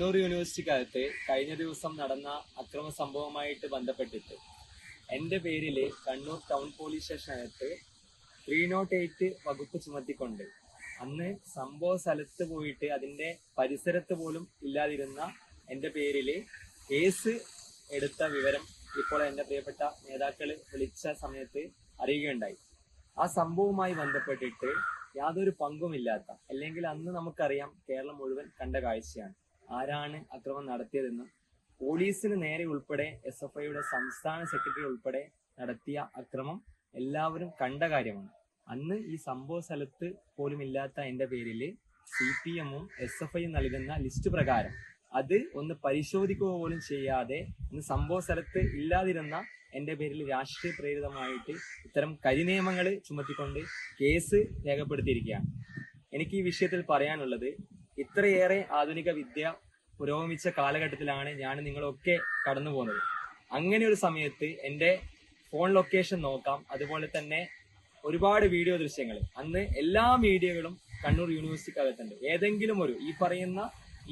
കണ്ണൂർ യൂണിവേഴ്സിറ്റിക്കകത്ത് കഴിഞ്ഞ ദിവസം നടന്ന അക്രമ സംഭവവുമായിട്ട് ബന്ധപ്പെട്ടിട്ട് എന്റെ പേരിൽ കണ്ണൂർ ടൗൺ പോലീസ് സ്റ്റേഷനകത്ത് ത്രീ നോട്ട് എയ്റ്റ് വകുപ്പ് ചുമത്തിക്കൊണ്ട് അന്ന് സംഭവ സ്ഥലത്ത് പോയിട്ട് അതിന്റെ പരിസരത്ത് പോലും ഇല്ലാതിരുന്ന എന്റെ പേരിൽ കേസ് എടുത്ത വിവരം ഇപ്പോൾ എന്റെ പ്രിയപ്പെട്ട നേതാക്കൾ വിളിച്ച സമയത്ത് അറിയുകയുണ്ടായി. ആ സംഭവവുമായി ബന്ധപ്പെട്ടിട്ട് യാതൊരു പങ്കുമില്ലാത്ത അല്ലെങ്കിൽ അന്ന് നമുക്കറിയാം കേരളം മുഴുവൻ കണ്ട കാഴ്ചയാണ്. ആരാണ് അക്രമം നടത്തിയതെന്നും പോലീസിന് നേരെ ഉൾപ്പെടെ എസ് എഫ് ഐയുടെ സംസ്ഥാന സെക്രട്ടറി ഉൾപ്പെടെ നടത്തിയ അക്രമം എല്ലാവരും കണ്ട കാര്യമാണ്. അന്ന് ഈ സംഭവ സ്ഥലത്ത് പോലും ഇല്ലാത്ത എന്റെ പേരിൽ സി പി എമ്മും എസ് എഫ് ഐയും നൽകുന്ന ലിസ്റ്റ് പ്രകാരം അത് ഒന്ന് പരിശോധിക്കുക പോലും ചെയ്യാതെ ഇന്ന് സംഭവ സ്ഥലത്ത് ഇല്ലാതിരുന്ന എന്റെ പേരിൽ രാഷ്ട്രീയ പ്രേരിതമായിട്ട് ഇത്തരം കരിനിയമങ്ങൾ ചുമത്തിക്കൊണ്ട് കേസ് രേഖപ്പെടുത്തിയിരിക്കുകയാണ്. എനിക്ക് ഈ വിഷയത്തിൽ പറയാനുള്ളത് ഇത്രയേറെ ആധുനിക വിദ്യ പുരോഗമിച്ച കാലഘട്ടത്തിലാണ് ഞാൻ നിങ്ങളൊക്കെ കടന്നു പോകുന്നത്. അങ്ങനെ ഒരു സമയത്ത് എന്റെ ഫോൺ ലൊക്കേഷൻ നോക്കാം. അതുപോലെ തന്നെ ഒരുപാട് വീഡിയോ ദൃശ്യങ്ങൾ. അന്ന് എല്ലാ മീഡിയകളും കണ്ണൂർ യൂണിവേഴ്സിറ്റിക്കകത്തുണ്ട്. ഏതെങ്കിലും ഒരു ഈ പറയുന്ന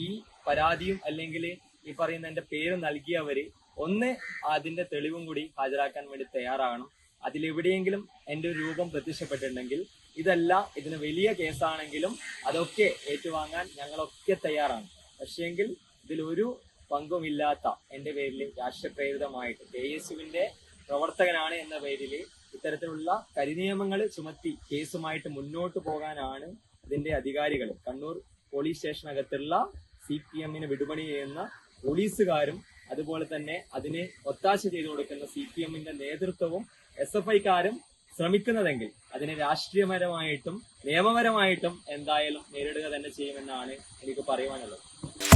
ഈ പരാതിയും അല്ലെങ്കിൽ ഈ പറയുന്ന എന്റെ പേര് നൽകിയവര് ഒന്ന് അതിന്റെ തെളിവും കൂടി ഹാജരാക്കാൻ വേണ്ടി തയ്യാറാകണം. അതിലെവിടെയെങ്കിലും എന്റെ ഒരു രൂപം പ്രത്യക്ഷപ്പെട്ടിട്ടുണ്ടെങ്കിൽ ഇതല്ല ഇതിന് വലിയ കേസാണെങ്കിലും അതൊക്കെ ഏറ്റുവാങ്ങാൻ ഞങ്ങളൊക്കെ തയ്യാറാണ്. പക്ഷേങ്കിൽ ഇതിലൊരു പങ്കുമില്ലാത്ത എന്റെ പേരിൽ രാഷ്ട്രപ്രേരിതമായിട്ട് കെ എസ് യുവിന്റെ പ്രവർത്തകനാണ് എന്ന പേരിൽ ഇത്തരത്തിലുള്ള കരിനിയമങ്ങൾ ചുമത്തി കേസുമായിട്ട് മുന്നോട്ട് പോകാനാണ് ഇതിന്റെ അധികാരികൾ കണ്ണൂർ പോലീസ് സ്റ്റേഷനകത്തുള്ള സി പി എമ്മിന് വിടുപണി ചെയ്യുന്ന പോലീസുകാരും അതുപോലെ തന്നെ അതിന് ഒത്താശ ചെയ്തു കൊടുക്കുന്ന സി പി എമ്മിന്റെ നേതൃത്വവും എസ് എഫ് ഐക്കാരും ശ്രമിക്കുന്നതെങ്കിൽ അതിനെ രാഷ്ട്രീയപരമായിട്ടും നിയമപരമായിട്ടും എന്തായാലും നേരിടുക തന്നെ ചെയ്യുമെന്നാണ് എനിക്ക് പറയുവാനുള്ളത്.